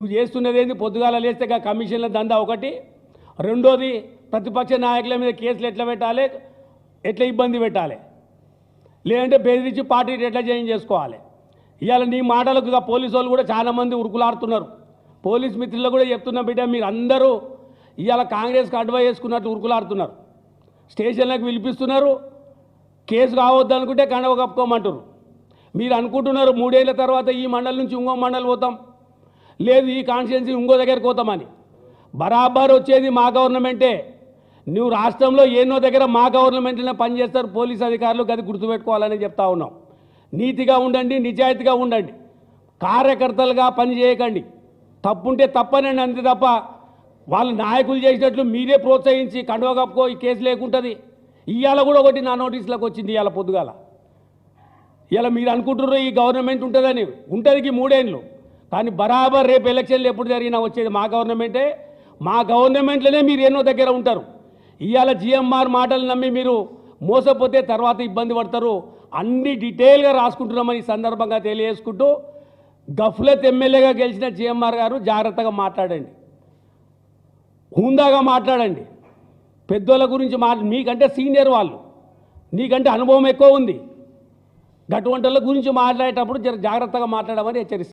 నువ్వు చేస్తున్నది ఏంది పొద్దుగాల లేస్తే కమిషన్ల దందా ఒకటి. రెండోది ప్రతిపక్ష నాయకుల మీద కేసులు ఎట్లా పెట్టాలి? ఎట్లా ఇబ్బంది పెట్టాలి? లేదంటే బెదిరించి పార్టీ ఎట్లా చేంజ్ చేసుకోవాలి. ఇవాళ నీ మాటలకు పోలీసు వాళ్ళు కూడా చాలామంది ఉరుకులాడుతున్నారు. పోలీస్ మిత్రులు కూడా చెప్తున్నా బిడ్డ మీరు అందరూ ఇవాళ కాంగ్రెస్కి అడ్వై చేసుకున్నట్టు ఉరుకులాడుతున్నారు. స్టేషన్లకు పిలిపిస్తున్నారు. కేసు కావద్దు అనుకుంటే కండవ కప్పుకోమంటారు మీరు అనుకుంటున్నారు మూడేళ్ళ తర్వాత ఈ మండలి నుంచి ఇంకో మండలి పోతాం. లేదు ఈ కాన్స్టిట్యున్సీ ఇంకో దగ్గరికి పోతామని. బరాబర్ వచ్చేది మా గవర్నమెంటే. నువ్వు రాష్ట్రంలో ఎన్నో దగ్గర మా గవర్నమెంట్లోనే పనిచేస్తారు పోలీస్ అధికారులు గది గుర్తుపెట్టుకోవాలని చెప్తా ఉన్నాం. నీతిగా ఉండండి నిజాయితీగా ఉండండి. కార్యకర్తలుగా పని చేయకండి. తప్పుంటే తప్పనండి అంతే తప్ప వాళ్ళ నాయకులు చేసినట్లు మీరే ప్రోత్సహించి కండువ కప్పుకో ఈ కేసు లేకుంటుంది. ఇవాళ కూడా ఒకటి నా నోటీసులకు వచ్చింది ఇవాళ పొద్దుగాల. ఇలా మీరు అనుకుంటున్నారు ఈ గవర్నమెంట్ ఉంటుందని ఉంటుంది మూడేళ్ళు. కానీ బరాబర్ రేపు ఎలక్షన్లు ఎప్పుడు జరిగినా వచ్చేది మా గవర్నమెంటే. మా గవర్నమెంట్లోనే మీరు ఎన్నో దగ్గర ఉంటారు. ఇవాళ జిఎంఆర్ మాటలు నమ్మి మీరు మోసపోతే తర్వాత ఇబ్బంది పడతారు. అన్ని డీటెయిల్గా రాసుకుంటున్నామని ఈ సందర్భంగా తెలియజేసుకుంటూ గఫ్లత్ ఎమ్మెల్యేగా గెలిచిన జిఎంఆర్ గారు జాగ్రత్తగా మాట్లాడండి. హుందాగా మాట్లాడండి. పెద్దోళ్ళ గురించి మా మీకంటే సీనియర్ వాళ్ళు నీకంటే అనుభవం ఎక్కువ ఉంది. గటువంటల గురించి మాట్లాడేటప్పుడు జర జాగ్రత్తగా మాట్లాడమని హెచ్చరిస్తాను.